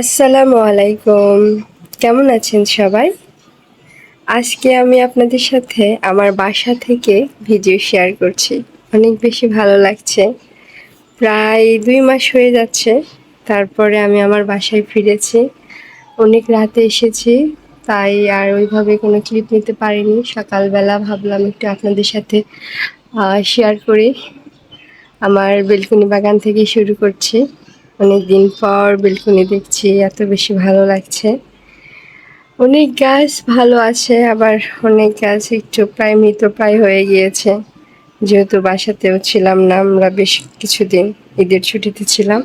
আসসালামু আলাইকুম। কেমন আছেন সবাই? আজকে আমি আপনাদের সাথে আমার বাসা থেকে ভিডিও শেয়ার করছি। অনেক বেশি ভালো লাগছে। প্রায় দুই মাস হয়ে যাচ্ছে। তারপরে আমি আমার বাসায় ফিরেছি। অনেক রাতে এসেছি। তাই আর ওইভাবে কোনো ক্লিপ নিতে পারিনি। সকালবেলা ভাবলাম একটু আপনাদের সাথে শেয়ার করি। আমার বেলকুনি বাগান থেকে শুরু করছি। অনেক দিন পর বেলকুনি দেখছি, এত বেশি ভালো লাগছে। অনেক গাছ ভালো আছে, আবার অনেক গাছ একটু প্রায় মৃতপ্রায় হয়ে গিয়েছে। যেহেতু বাসাতেও ছিলাম না, আমরা বেশ কিছুদিন ঈদের ছুটিতে ছিলাম।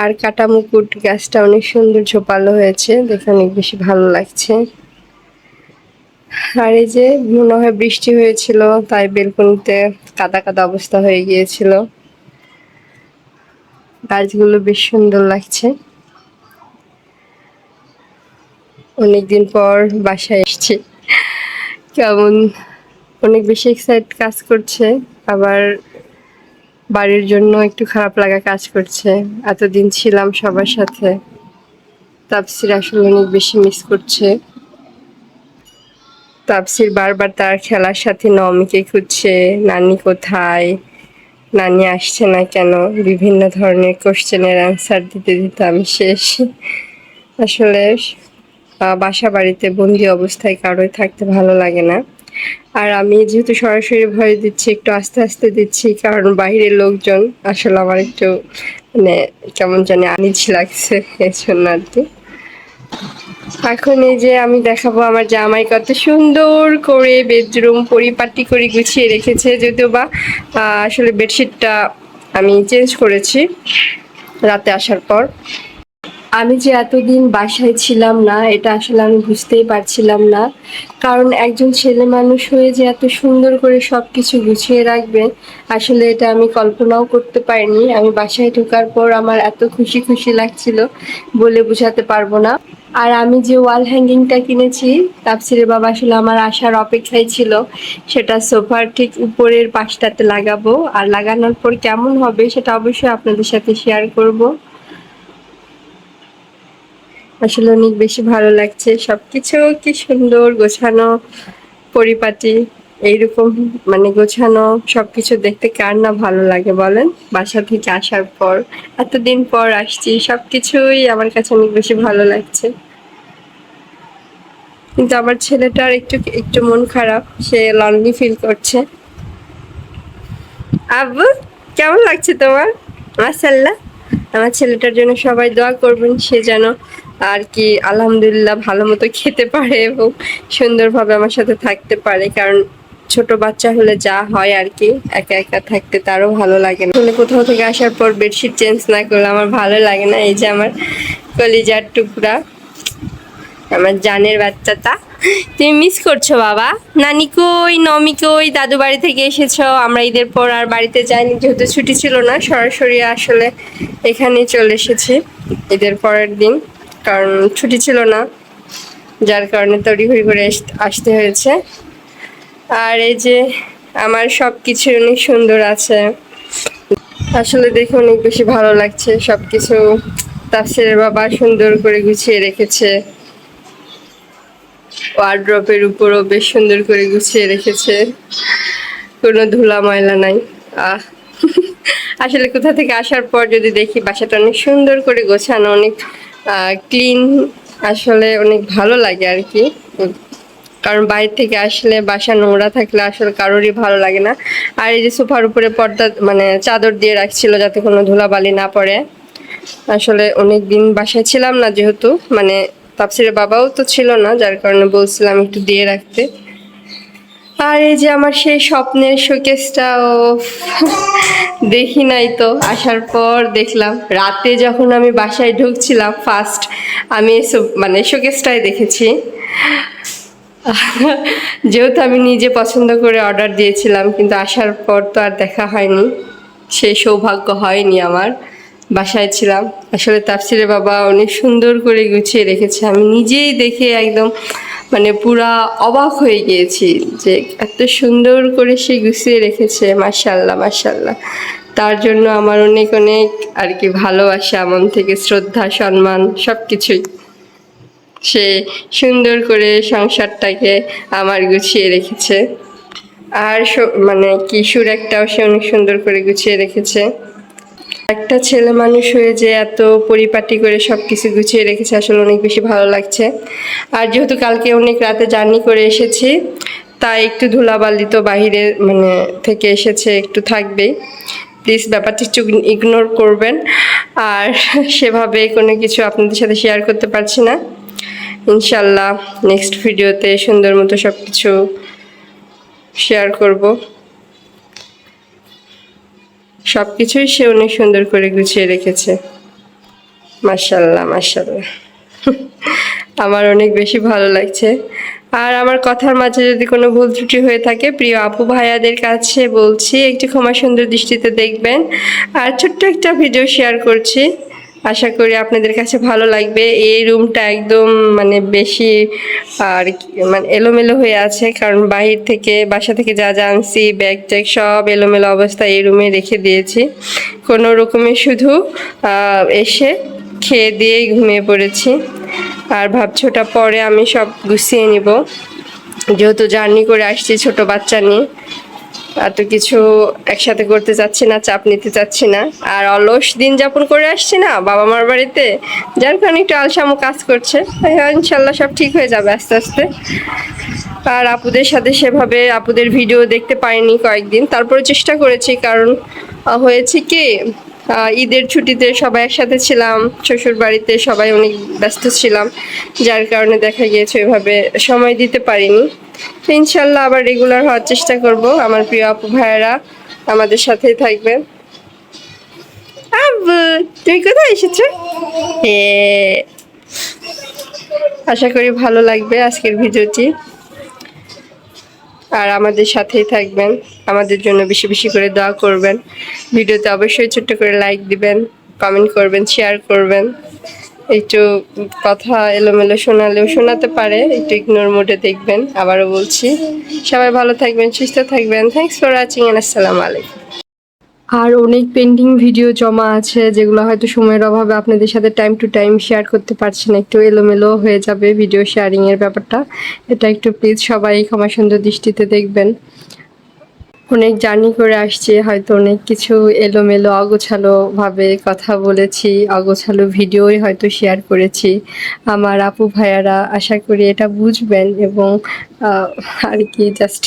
আর কাটা মুকুট গাছটা অনেক সুন্দর ঝোপালো হয়েছে, দেখে অনেক বেশি ভালো লাগছে। আর এই যে মনে হয় বৃষ্টি হয়েছিল, তাই বেলকুনিতে কাদা কাদা অবস্থা হয়ে গিয়েছিল। গাছগুলো বেশ সুন্দর লাগছে। অনেকদিন পর বাসায় এসছি। কেমন? অনেক বেশি এক্সাইট কাজ করছে, আবার বাড়ির জন্য একটু খারাপ লাগা কাজ করছে। এতদিন ছিলাম সবার সাথে। তাপসির আসলে অনেক বেশি মিস করছে। তাপসির বারবার তার খেলার সাথে নমিকে খুঁজছে, নানি কোথায়? নানি আসছে না কেন? বিভিন্ন ধরনের কোশ্চেনের অ্যান্সার দিতে দিতে আমি শেষ। আসলে বাসা বাড়িতে বন্দি অবস্থায় কারোই থাকতে ভালো লাগে না। আর আমি যেহেতু সরাসরি ভয় দিচ্ছি, একটু আস্তে আস্তে দিচ্ছি, কারণ বাইরের লোকজন আসলে আমার একটু মানে কেমন জানি আনিজ লাগছে এই জন্য আর কি। এখন এই যে আমি দেখাবো আমার জামাই কত সুন্দর করে বেডরুম পরিপাটি করে গুছিয়ে রেখেছে, যদিও বা আসলে বেডশিটটা আমি চেঞ্জ করেছি রাতে আসার পর। আমি যে এতদিন বাসায় ছিলাম না, এটা আসলে আমি বুঝতেই পারছিলাম না। কারণ একজন ছেলে মানুষ হয়ে যে এত সুন্দর করে সব কিছু গুছিয়ে রাখবে, আসলে এটা আমি কল্পনাও করতে পারিনি। আমি বাসায় ঢোকার পর আমার এত খুশি খুশি লাগছিল বলে বোঝাতে পারব না। আর আমি যে ওয়াল হ্যাঙ্গিংটা কিনেছি, তাপসিরের বাবা আসলে আমার আসার অপেক্ষায় ছিল। সেটা সোফার ঠিক উপরের পাশটাতে লাগাবো। আর লাগানোর পর কেমন হবে সেটা অবশ্যই আপনাদের সাথে শেয়ার করব। আসলে অনেক বেশি ভালো লাগছে। সবকিছু কি সুন্দর গোছানো পরিপাটি। এইরকম মানে গোছানো সবকিছু দেখতে কার না ভালো লাগে বলেন? বাসা থেকে আসার পর, এতদিন পর আসছি, সবকিছুই আমার কাছে অনেক বেশি ভালো লাগছে। কিন্তু আমার ছেলেটার একটু একটু মন খারাপ, সে লনলি ফিল করছে। আব্বু, কেমন লাগছে তোমার? মাসাল্লাহ আমার ছেলেটার জন্য সবাই দোয়া করবেন, সে যেন আর কি আলহামদুলিল্লাহ ভালো মতো খেতে পারে এবং সুন্দরভাবে আমার সাথে থাকতে পারে। কারণ ছোট বাচ্চা হলে যা হয় আর কি, একা একা থাকতে তারও ভালো লাগে না। মানে কোথাও থেকে আসার পর বেডশিট চেঞ্জ না করলে আমার ভালো লাগে না। এই যে আমার কলিজার টুকরা, আমার জানের বাচ্চাটা। তুমি মিস করছ বাবা। নানি কই, নমি কই, দাদু বাড়ি থেকে এসেছ। আমরা ঈদের পর আর বাড়িতে যাইনি, যেহেতু ছুটি ছিল না, সরাসরি আসলে এখানে চলে এসেছি ঈদের পরের দিন। কারণ ছুটি ছিল না, যার কারণে তড়িঘড়ি করে আসতে হয়েছে। আর এই যে আমার সব কিছু অনেক সুন্দর আছে। আসলে দেখে অনেক বেশি ভালো লাগছে। সব কিছু তাফসিরের বাবা সুন্দর করে গুছিয়ে রেখেছে। ওয়ার্ড্রপের উপরও বেশ সুন্দর করে গুছিয়ে রেখেছে। কোনো ধুলা ময়লা নাই। আহ। আসলে কোথা থেকে আসার পর যদি দেখি বাসাটা অনেক সুন্দর করে গোছানো, অনেক ক্লিন আসলে অনেক ভালো লাগে আর কি। কারণ বাইরে থেকে আসলে বাসা নোংরা থাকলে আসলে কারোরই ভালো লাগে না। আর এই যে সোফার উপরে পর্দা মানে চাদর দিয়ে রাখছিল যাতে কোনো ধুলাবালি না পড়ে। আসলে অনেক দিন বাসায় ছিলাম না যেহেতু মানে তাপসিরের বাবাও তো ছিল না, যার কারণে বলছিলাম একটু দিয়ে রাখতে। আর এই যে আমার সেই স্বপ্নের শোকেসটা ও দেখি নাই তো। আসার পর দেখলাম, রাতে যখন আমি বাসায় ঢুকছিলাম ফার্স্ট আমি মানে শোকেসটাই দেখেছি। যেহেতু আমি নিজে পছন্দ করে অর্ডার দিয়েছিলাম, কিন্তু আসার পর তো আর দেখা হয়নি। সেই সৌভাগ্য হয়নি আমার। বাসায় ছিলাম। আসলে তাফসিরের বাবা অনেক সুন্দর করে গুছিয়ে রেখেছে। আমি নিজেই দেখে একদম মানে পুরা অবাক হয়ে গিয়েছি যে এত সুন্দর করে সে গুছিয়ে রেখেছে। মার্শাল্লাহ মার্শাল্লাহ তার জন্য আমার অনেক অনেক আর কি ভালোবাসা, মন থেকে শ্রদ্ধা, সম্মান সব কিছুই সে সুন্দর করে সংসারটাকে আমার গুছিয়ে রেখেছে। আর মানে কিশোর একটাও সে অনেক সুন্দর করে গুছিয়ে রেখেছে। একটা ছেলে মানুষ হয়ে যে এত পরিপাটি করে সব কিছু গুছিয়ে রেখেছে আসলে অনেক বেশি ভালো লাগছে। আর যেহেতু কালকে অনেক রাতে জার্নি করে এসেছি, তাই একটু ধুলাবালি তো বাহিরে মানে থেকে এসেছে, একটু থাকবেই। প্লিজ ব্যাপারটি একটু ইগনোর করবেন। আর সেভাবে কোনো কিছু আপনাদের সাথে শেয়ার করতে পারছি না। ইনশাল্লাহ নেক্সট ভিডিওতে সুন্দর মতো সব কিছু শেয়ার করব। সব কিছুই সে অনেক সুন্দর করে গুছিয়ে রেখেছে। মার্শাল্লাহ মার্শাল্লাহ আমার অনেক বেশি ভালো লাগছে। আর আমার কথার মাঝে যদি কোনো ভুল ত্রুটি হয়ে থাকে, প্রিয় আপু ভাইয়াদের কাছে বলছি, একটু ক্ষমা সুন্দর দৃষ্টিতে দেখবেন। আর ছোট্ট একটা ভিডিও শেয়ার করছি। আশা করি আপনাদের কাছে ভালো লাগবে। এই রুমটা একদম মানে বেশি আর মানে এলোমেলো হয়ে আছে, কারণ বাহির থেকে, বাসা থেকে যা যা আনছি ব্যাগ ট্যাগ সব এলোমেলো অবস্থায় এই রুমে রেখে দিয়েছি। কোনো রকমে শুধু এসে খেয়ে দিয়েই ঘুমিয়ে পড়েছি। আর ভাবছি ওটা পরে আমি সব গুছিয়ে নিব। যেহেতু জার্নি করে আসছি ছোট বাচ্চা নিয়ে। এত কিছু একসাথে করতে চাচ্ছি না, চাপ নিতে চাচ্ছি না। আর অলস দিন যাপন করে আসছি না বাবা মার বাড়িতে। যার কারণে একটু আলসামো কাজ করছে। ইনশাল্লাহ সব ঠিক হয়ে যাবে আস্তে আস্তে। আর আপুদের সাথে সেভাবে আপুদের ভিডিও দেখতে পাইনি কয়েকদিন। তারপরে চেষ্টা করেছি, কারণ হয়েছে কি ঈদের ছুটিতে সবাই একসাথে ছিলাম শ্বশুর বাড়িতে সবাই অনেক ব্যস্ত ছিলাম। যার কারণে দেখা গিয়েছে ওইভাবে সময় দিতে পারিনি। ইনশাল্লাহ আবার রেগুলার হওয়ার চেষ্টা করব। আমার প্রিয় আপু ভাইয়েরা আমাদের সাথেই থাকবেন আব্বু তুমি কোথায় এসেছ? এ আশা করি ভালো লাগবে আজকের ভিডিওটি। আর আমাদের সাথেই থাকবেন। আমাদের জন্য বেশি বেশি করে দোয়া করবেন। ভিডিওতে অবশ্যই ছোট্ট করে লাইক দিবেন কমেন্ট করবেন শেয়ার করবেন। একটু কথা এলোমেলো শোনালেও শোনাতে পারে, একটু ইগনোর মোডে দেখবেন। আবারও বলছি, সবাই ভালো থাকবেন, সুস্থ থাকবেন। থ্যাংকস ফর ওয়াচিং আসসালামু আলাইকুম। আর অনেক পেন্টিং ভিডিও জমা আছে, যেগুলো হয়তো সময়ের অভাবে আপনাদের সাথে টাইম টু টাইম শেয়ার করতে পারছি না একটু এলোমেলো হয়ে যাবে ভিডিও শেয়ারিংয়ের ব্যাপারটা। এটা একটু প্লিজ সবাই ক্ষমা সুন্দর দৃষ্টিতে দেখবেন। অনেক জার্নি করে আসছি, হয়তো অনেক কিছু এলোমেলো, অগোছালো ভাবে কথা বলেছি, অগোছালো ভিডিওই হয়তো শেয়ার করেছি। আমার আপু ভাইয়ারা আশা করি এটা বুঝবেন এবং আর কি জাস্ট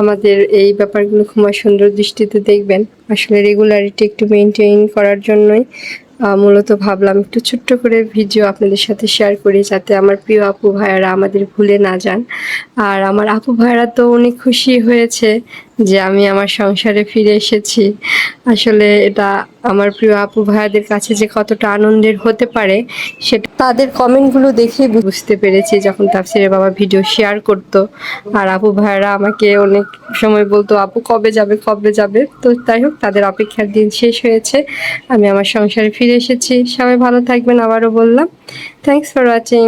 আমাদের এই ব্যাপারগুলো খুব সুন্দর দৃষ্টিতে দেখবেন। আসলে রেগুলারিটি একটু মেনটেন করার জন্যই মূলত ভাবলাম একটু ছোট্ট করে ভিডিও আপনাদের সাথে শেয়ার করি যাতে আমার প্রিয় আপু ভাইয়ারা আমাদের ভুলে না যান। আর আমার আপু ভাইয়ারা তো অনেক খুশি হয়েছে যে আমি আমার সংসারে ফিরে এসেছি। আসলে এটা আমার প্রিয় আপু ভাইয়াদের কাছে যে কতটা আনন্দের হতে পারে, সেটা তাদের কমেন্টগুলো দেখে বুঝতে পেরেছি যখন তাফসিরের বাবা ভিডিও শেয়ার করতো। আর আপু ভাইয়ারা আমাকে অনেক সময় বলতো, আপু, কবে যাবে কবে যাবে? তো তাই হোক, তাদের অপেক্ষার দিন শেষ হয়েছে। আমি আমার সংসারে ফিরে এসেছি। সবাই ভালো থাকবেন, আবারও বললাম। Thanks for watching